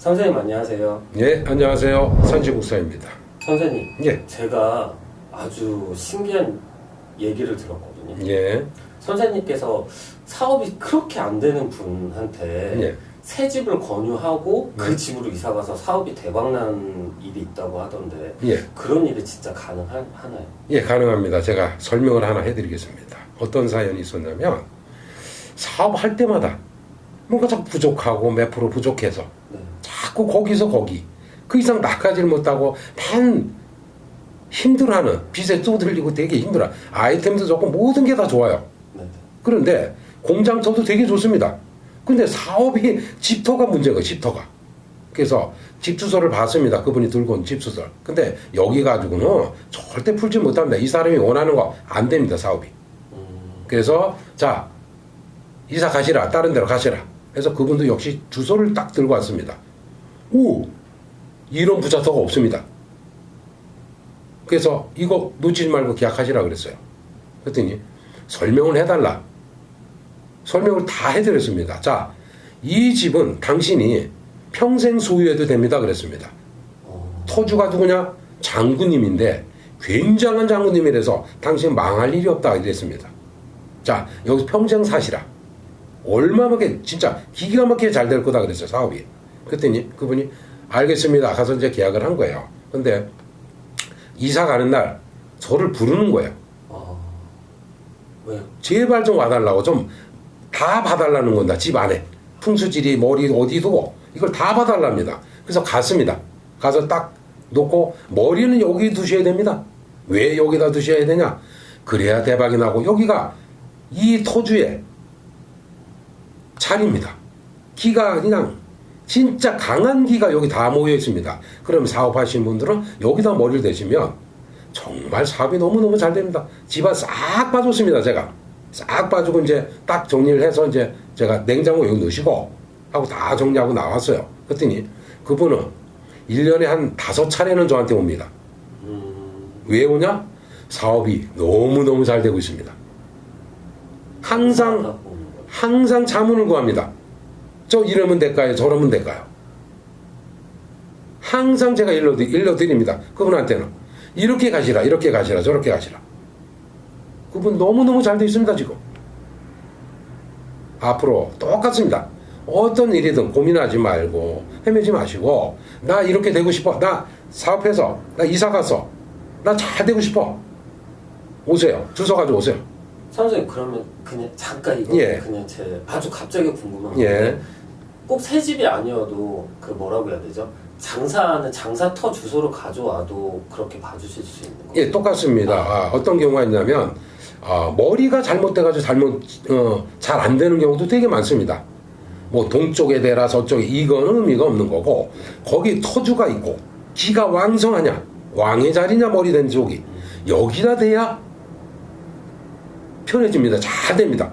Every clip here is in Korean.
선생님 안녕하세요. 예, 안녕하세요. 산지국사입니다. 선생님, 예, 제가 아주 신기한 얘기를 들었거든요. 예, 선생님께서 사업이 그렇게 안 되는 분한테 예. 새 집을 권유하고 그 네. 집으로 이사 가서 사업이 대박 난 일이 있다고 하던데 예, 그런 일이 진짜 가능하나요? 예, 가능합니다. 제가 설명을 하나 해드리겠습니다. 어떤 사연이 있었냐면, 사업할 때마다 뭔가 자꾸 부족하고 몇 프로 부족해서 네. 자꾸 거기서 거기 그 이상 나가지를 못하고 단 힘들어하는 빚에 쪼들리고 되게 힘들어 아이템도 좋고 모든 게 다 좋아요. 네. 그런데 공장터도 되게 좋습니다. 근데 사업이 집터가 문제가 집터가. 그래서 집 주소를 봤습니다. 그분이 들고 온 집 주소를. 근데 여기 가지고는 절대 풀지 못합니다. 이 사람이 원하는 거 안 됩니다. 사업이. 음, 그래서 자 이사 가시라 다른 데로 가시라. 그래서 그분도 역시 주소를 딱 들고 왔습니다. 오 이런 부자터가 없습니다. 그래서 이거 놓치지 말고 계약하시라 그랬어요. 그랬더니 설명을 해달라. 설명을 다 해드렸습니다. 자, 이 집은 당신이 평생 소유해도 됩니다. 그랬습니다. 어, 터주가 누구냐? 장군님인데 굉장한 장군님이라서 당신 망할 일이 없다 이랬습니다. 자 여기서 평생 사시라. 얼마만게 진짜 기가 막히게 잘 될 거다 그랬어요 사업이. 그랬더니 그분이 알겠습니다. 가서 이제 계약을 한 거예요. 근데 이사 가는 날 저를 부르는 거예요. 어, 왜요? 제발 좀 와달라고. 좀 다 봐달라는 건다. 집 안에. 풍수지리 머리 어디 두고 이걸 다 봐달랍니다. 그래서 갔습니다. 가서 딱 놓고 머리는 여기 두셔야 됩니다. 왜 여기다 두셔야 되냐? 그래야 대박이 나고 여기가 이 토주의 자리입니다. 기가 그냥 진짜 강한 기가 여기 다 모여 있습니다 그럼 사업하시는 분들은 여기다 머리를 대시면 정말 사업이 너무너무 잘 됩니다. 집안 싹 빠졌습니다, 제가. 싹 빠지고 이제 딱 정리를 해서 이제 제가 냉장고 여기 넣으시고 하고 다 정리하고 나왔어요. 그랬더니 그분은 1년에 한 다섯 차례는 저한테 옵니다. 음, 왜 오냐? 사업이 너무너무 잘 되고 있습니다. 항상. 항상 자문을 구합니다. 저 이러면 될까요? 저러면 될까요? 항상 제가 일러, 일러드립니다. 그분한테는. 이렇게 가시라, 이렇게 가시라, 저렇게 가시라. 그분 너무너무 잘 돼 있습니다, 지금. 앞으로 똑같습니다. 어떤 일이든 고민하지 말고 헤매지 마시고 나 이렇게 되고 싶어. 나 사업해서 나 이사 가서 나 잘 되고 싶어. 오세요. 주소 가지고 오세요. 선생님 그러면 그냥 잠깐 이거 예. 그냥 제 아주 갑자기 궁금한 예. 건데 꼭 새 집이 아니어도 그 뭐라고 해야 되죠? 장사하는 장사터 주소를 가져와도 그렇게 봐주실 수 있는 거예요? 예, 똑같습니다. 아, 어떤 경우가 있냐면 아, 머리가 잘못돼가지고 잘못 어, 잘 안 되는 경우도 되게 많습니다. 뭐 동쪽에 대라 서쪽에 이거는 의미가 없는 거고 거기 터주가 있고 기가 왕성하냐 왕의 자리냐 머리 된 쪽이 여기다 대야 편해집니다. 잘 됩니다.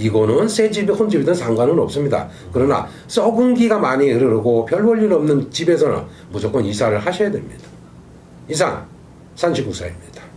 이거는 새 집이 혼집이든 상관은 없습니다. 그러나 썩은 기가 많이 흐르고 별 볼일 없는 집에서는 무조건 이사를 하셔야 됩니다. 이상 산지국사입니다.